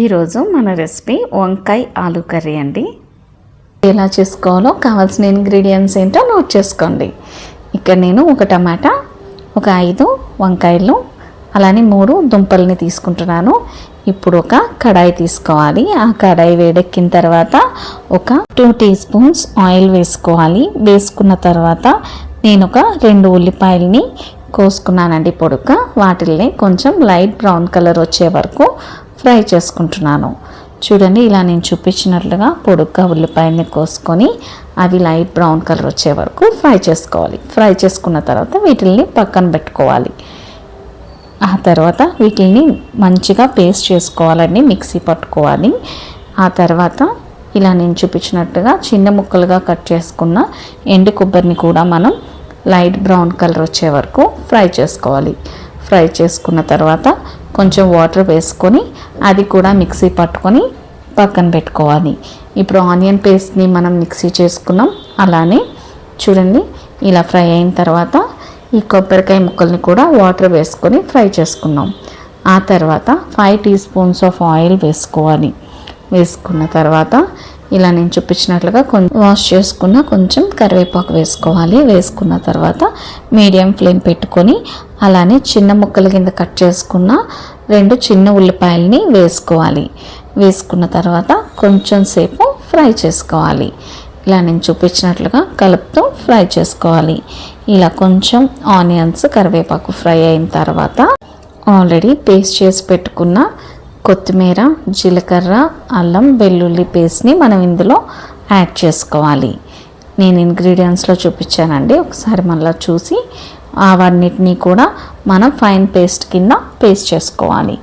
ఈరోజు మన రెసిపీ వంకాయ ఆలు కర్రీ అండి. ఎలా చేసుకోవాలో కావాల్సిన ఇంగ్రీడియంట్స్ ఏంటో నోట్ చేసుకోండి. ఇక్కడ నేను ఒక టమాటా ఒక ఐదు వంకాయలు అలానే మూడు దుంపల్ని తీసుకుంటున్నాను. ఇప్పుడు ఒక కడాయి తీసుకోవాలి. ఆ కడాయి వేడెక్కిన తర్వాత ఒక టూ టీ స్పూన్స్ ఆయిల్ వేసుకోవాలి. వేసుకున్న తర్వాత నేను ఒక రెండు ఉల్లిపాయలని కోసుకున్నానండి పొడుక వాటిల్ని కొంచెం లైట్ బ్రౌన్ కలర్ వచ్చే వరకు ఫ్రై చేసుకుంటున్నాను. చూడండి ఇలా నేను చూపించినట్లుగా పొడుగ్గా ఉల్లిపాయని కోసుకొని అవి లైట్ బ్రౌన్ కలర్ వచ్చే వరకు ఫ్రై చేసుకోవాలి. ఫ్రై చేసుకున్న తర్వాత వీటిల్ని పక్కన పెట్టుకోవాలి. ఆ తర్వాత వీటిని మంచిగా పేస్ట్ చేసుకోవాలండి మిక్సీ పట్టుకోవాలి. ఆ తర్వాత ఇలా నేను చూపించినట్టుగా చిన్న ముక్కలుగా కట్ చేసుకున్న ఎండు కొబ్బరిని కూడా మనం లైట్ బ్రౌన్ కలర్ వచ్చే వరకు ఫ్రై చేసుకోవాలి. ఫ్రై చేసుకున్న తర్వాత కొంచెం వాటర్ వేసుకొని అది కూడా మిక్సీ పట్టుకొని పక్కన పెట్టుకోవాలి. ఇప్పుడు ఆనియన్ పేస్ట్ని మనం మిక్సీ చేసుకున్నాం. అలానే చూడండి ఇలా ఫ్రై అయిన తర్వాత ఈ కొబ్బరికాయ ముక్కల్ని కూడా వాటర్ వేసుకొని ఫ్రై చేసుకున్నాం. ఆ తర్వాత five teaspoons of oil వేసుకోవాలి. వేసుకున్న తర్వాత ఇలా నేను చూపించినట్లుగా కొంచెం వాష్ చేసుకున్న కొంచెం కరివేపాకు వేసుకోవాలి. వేసుకున్న తర్వాత మీడియం ఫ్లేమ్ పెట్టుకొని అలానే చిన్న ముక్కల కింద కట్ చేసుకున్న రెండు చిన్న ఉల్లిపాయలని వేసుకోవాలి. వేసుకున్న తర్వాత కొంచెం సేపు ఫ్రై చేసుకోవాలి. ఇలా నేను చూపించినట్లుగా కలుపుతూ ఫ్రై చేసుకోవాలి. ఇలా కొంచెం ఆనియన్స్ కరివేపాకు ఫ్రై అయిన తర్వాత ఆల్రెడీ పేస్ట్ చేసి పెట్టుకున్న కొత్తిమీర జీలకర్ర అల్లం వెల్లుల్లి పేస్ట్ని మనం ఇందులో యాడ్ చేసుకోవాలి. నేను ఇంగ్రీడియంట్స్లో చూపించానండి. ఒకసారి మళ్ళీ చూసి అవన్నిటినీ కూడా మనం ఫైన్ పేస్ట్ కింద పేస్ట్ చేసుకోవాలి.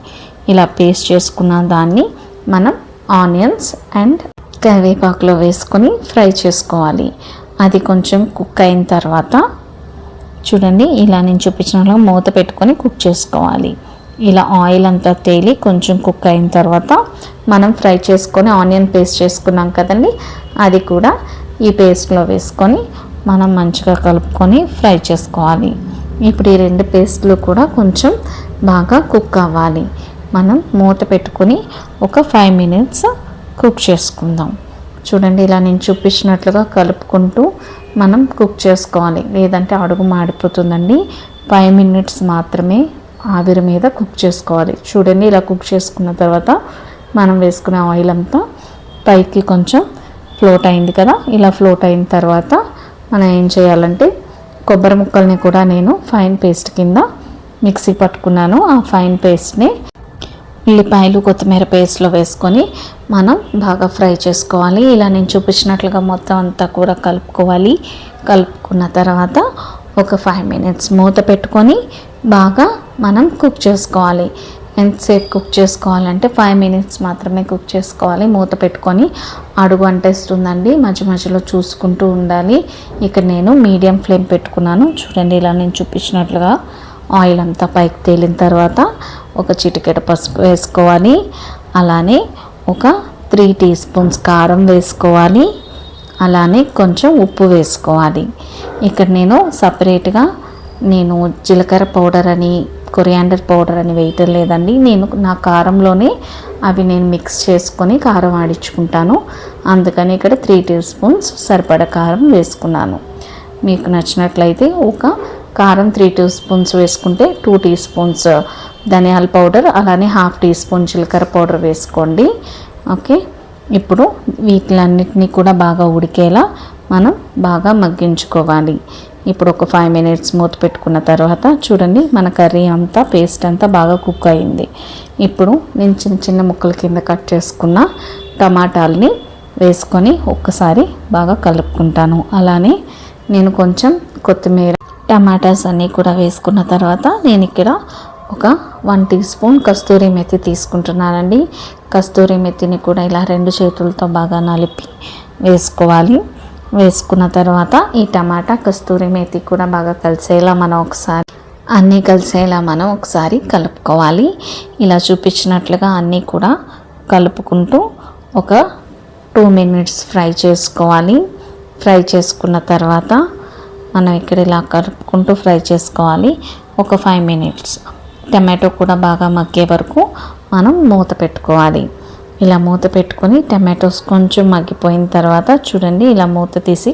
ఇలా పేస్ట్ చేసుకున్న దాన్ని మనం ఆనియన్స్ అండ్ కరివేపాకులో వేసుకొని ఫ్రై చేసుకోవాలి. అది కొంచెం కుక్ అయిన తర్వాత చూడండి ఇలా నేను చూపించిన మూత పెట్టుకొని కుక్ చేసుకోవాలి. ఇలా ఆయిల్ అంతా తేలి కొంచెం కుక్ అయిన తర్వాత మనం ఫ్రై చేసుకొని ఆనియన్ పేస్ట్ చేసుకున్నాం కదండి అది కూడా ఈ పేస్ట్లో వేసుకొని మనం మంచిగా కలుపుకొని ఫ్రై చేసుకోవాలి. ఇప్పుడు ఈ రెండు పేస్ట్లు కూడా కొంచెం బాగా కుక్ అవ్వాలి. మనం మూత పెట్టుకొని ఒక ఫైవ్ మినిట్స్ కుక్ చేసుకుందాం. చూడండి ఇలా నేను చూపించినట్లుగా కలుపుకుంటూ మనం కుక్ చేసుకోవాలి. లేదంటే అడుగు మాడిపోతుందండి. ఫైవ్ మినిట్స్ మాత్రమే ఆవిరి మీద కుక్ చేసుకోవాలి. చూడండి ఇలా కుక్ చేసుకున్న తర్వాత మనం వేసుకునే ఆయిల్ అంతా పైకి కొంచెం ఫ్లోట్ అయింది కదా? ఇలా ఫ్లోట్ అయిన తర్వాత మనం ఏం చేయాలంటే కొబ్బరి ముక్కల్ని కూడా నేను ఫైన్ పేస్ట్ కింద మిక్సీ పట్టుకున్నాను. ఆ ఫైన్ పేస్ట్ని ఉల్లిపాయలు కొత్తిమీర పేస్ట్లో వేసుకొని మనం బాగా ఫ్రై చేసుకోవాలి. ఇలా నేను చూపించినట్లుగా మొత్తం అంతా కూడా కలుపుకోవాలి. కలుపుకున్న తర్వాత ఒక ఫైవ్ మినిట్స్ మూత పెట్టుకొని బాగా మనం కుక్ చేసుకోవాలి. ఎంతసేపు కుక్ చేసుకోవాలంటే ఫైవ్ మినిట్స్ మాత్రమే కుక్ చేసుకోవాలి. మూత పెట్టుకొని అడుగు అంటేస్తుందండి. మధ్య మధ్యలో చూసుకుంటూ ఉండాలి. ఇక్కడ నేను మీడియం ఫ్లేమ్ పెట్టుకున్నాను. చూడండి ఇలా నేను చూపించినట్లుగా ఆయిల్ అంతా పైకి తేలిన తర్వాత ఒక చిటికెట పసుపు వేసుకోవాలి. అలానే ఒక త్రీ టీ స్పూన్స్ కారం వేసుకోవాలి. అలానే కొంచెం ఉప్పు వేసుకోవాలి. ఇక్కడ నేను సపరేట్గా నేను జీలకర్ర పౌడర్ అని కొరియాండర్ పౌడర్ అని వేయటం లేదండి. నేను నా కారంలోనే అవి నేను మిక్స్ చేసుకొని కారం ఆడించుకుంటాను. అందుకని ఇక్కడ త్రీ టీ స్పూన్స్ సరిపడ కారం వేసుకున్నాను. మీకు నచ్చినట్లయితే ఒక కారం త్రీ టీ స్పూన్స్ వేసుకుంటే టూ టీ స్పూన్స్ ధనియాల పౌడర్ అలానే హాఫ్ టీ స్పూన్ జీలకర్ర పౌడర్ వేసుకోండి. ఓకే? ఇప్పుడు వీటిలన్నిటినీ కూడా బాగా ఉడికేలా మనం బాగా మగ్గించుకోవాలి. ఇప్పుడు ఒక ఫైవ్ మినిట్స్ మూత పెట్టుకున్న తర్వాత చూడండి మన కర్రీ అంతా పేస్ట్ అంతా బాగా కుక్ అయింది. ఇప్పుడు నేను చిన్న చిన్న ముక్కల కింద కట్ చేసుకున్న టమాటాలని వేసుకొని ఒక్కసారి బాగా కలుపుకుంటాను. అలానే నేను కొంచెం కొత్తిమీర టమాటాస్ అన్నీ కూడా వేసుకున్న తర్వాత నేను ఇక్కడ ఒక వన్ టీ స్పూన్ కస్తూరి మెత్తి తీసుకుంటున్నానండి. కస్తూరి మెత్తిని కూడా ఇలా రెండు చేతులతో బాగా నలిపి వేసుకోవాలి. వేసుకున్న తర్వాత ఈ టమాటా కస్తూరి మేతి కూడా బాగా కలిసేలా మనం ఒకసారి అన్నీ కలిసేలా మనం ఒకసారి కలుపుకోవాలి. ఇలా చూపించినట్లుగా అన్నీ కూడా కలుపుకుంటూ ఒక టూ మినిట్స్ ఫ్రై చేసుకోవాలి. ఫ్రై చేసుకున్న తర్వాత మనం ఇక్కడ ఇలా కలుపుకుంటూ ఫ్రై చేసుకోవాలి. ఒక ఫైవ్ మినిట్స్. టమాటో కూడా బాగా మగ్గే వరకు మనం మూత పెట్టుకోవాలి. ఇలా మూత పెట్టుకొని టమాటోస్ కొంచెం మగ్గిపోయిన తర్వాత చూడండి ఇలా మూత తీసి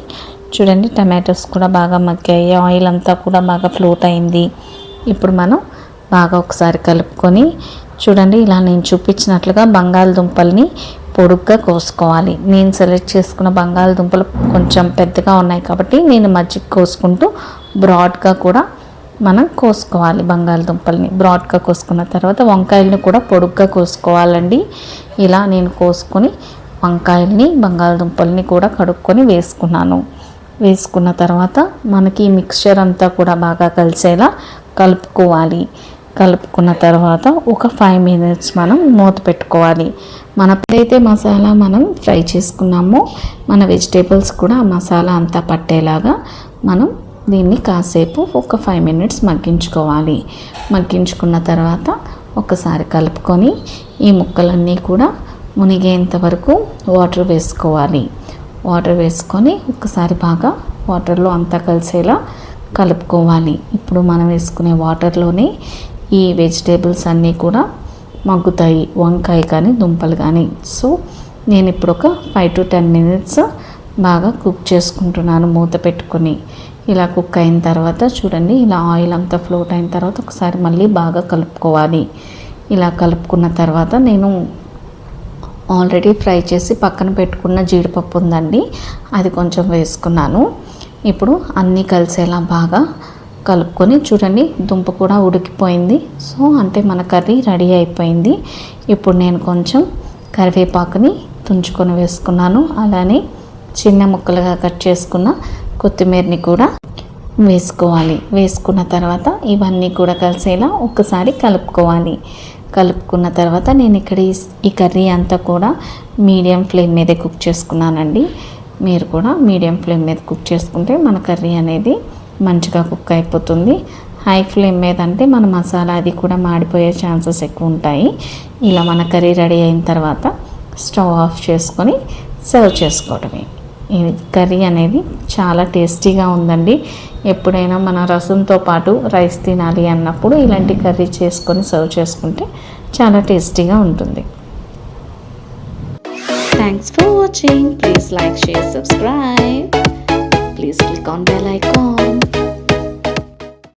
చూడండి టమాటోస్ కూడా బాగా మగ్గాయి. ఆయిల్ అంతా కూడా బాగా ఫ్లోట్ అయింది. ఇప్పుడు మనం బాగా ఒకసారి కలుపుకొని చూడండి ఇలా నేను చూపించినట్లుగా బంగాళదుంపల్ని పొడుగ్గా కోసుకోవాలి. నేను సెలెక్ట్ చేసుకున్న బంగాళదుంపలు కొంచెం పెద్దగా ఉన్నాయి కాబట్టి నేను మజ్జిగ కోసుకుంటూ బ్రాడ్గా కూడా మనం కోసుకోవాలి బంగాళదుంపల్ని. బ్రాడ్గా కోసుకున్న తర్వాత వంకాయలని కూడా పొడుగ్గా కోసుకోవాలండి. ఇలా నేను కోసుకొని వంకాయల్ని బంగాళదుంపల్ని కూడా కడుక్కొని వేసుకున్నాను. వేసుకున్న తర్వాత మనకి మిక్స్చర్ అంతా కూడా బాగా కలిసేలా కలుపుకోవాలి. కలుపుకున్న తర్వాత ఒక ఫైవ్ మినిట్స్ మనం మూత పెట్టుకోవాలి. మన ఎప్పుడైతే మసాలా మనం ఫ్రై చేసుకున్నామో మన వెజిటేబుల్స్ కూడా మసాలా అంతా పట్టేలాగా మనం దీన్ని కాసేపు ఒక ఫైవ్ మినిట్స్ మగ్గించుకోవాలి. మగ్గించుకున్న తర్వాత ఒకసారి కలుపుకొని ఈ ముక్కలన్నీ కూడా మునిగేంత వరకు వాటర్ వేసుకోవాలి. వాటర్ వేసుకొని ఒకసారి బాగా వాటర్లో అంతా కలిసేలా కలుపుకోవాలి. ఇప్పుడు మనం వేసుకునే వాటర్లోనే ఈ వెజిటేబుల్స్ అన్నీ కూడా మగ్గుతాయి. వంకాయ కానీ దుంపలు కానీ. సో నేను ఇప్పుడు ఒక ఫైవ్ టు టెన్ మినిట్స్ బాగా కుక్ చేసుకుంటున్నాను మూత పెట్టుకొని. ఇలా కుక్ అయిన తర్వాత చూడండి ఇలా ఆయిల్ అంతా ఫ్లోట్ అయిన తర్వాత ఒకసారి మళ్ళీ బాగా కలుపుకోవాలి. ఇలా కలుపుకున్న తర్వాత నేను ఆల్రెడీ ఫ్రై చేసి పక్కన పెట్టుకున్న జీడిపప్పు ఉందండి అది కొంచెం వేసుకున్నాను. ఇప్పుడు అన్నీ కలిసేలా బాగా కలుపుకొని చూడండి దుంప కూడా ఉడికిపోయింది. సో అంటే మన కర్రీ రెడీ అయిపోయింది. ఇప్పుడు నేను కొంచెం కరివేపాకుని తుంచుకొని వేసుకున్నాను. అలానే చిన్న ముక్కలుగా కట్ చేసుకున్న కొత్తిమీరని కూడా వేసుకోవాలి. వేసుకున్న తర్వాత ఇవన్నీ కూడా కలిసేలా ఒక్కసారి కలుపుకోవాలి. కలుపుకున్న తర్వాత నేను ఇక్కడ ఈ- కర్రీ అంతా కూడా మీడియం ఫ్లేమ్ మీదే కుక్ చేసుకున్నానండి. మీరు కూడా మీడియం ఫ్లేమ్ మీద కుక్ చేసుకుంటే మన కర్రీ అనేది మంచిగా కుక్ అయిపోతుంది. హై ఫ్లేమ్ మీద అంటే మన మసాలా అది కూడా మాడిపోయే ఛాన్సెస్ ఎక్కువ ఉంటాయి. ఇలా మన కర్రీ రెడీ అయిన తర్వాత స్టవ్ ఆఫ్ చేసుకొని సర్వ్ చేసుకోవడమే. కర్రీ అనేది చాలా టేస్టీగా ఉందండి. ఎప్పుడైనా మన రసంతో పాటు రైస్ తినాలి అన్నప్పుడు ఇలాంటి కర్రీ చేసుకొని సర్వ్ చేసుకుంటే చాలా టేస్టీగా ఉంటుంది. Thanks for watching please like share subscribe please click on bell icon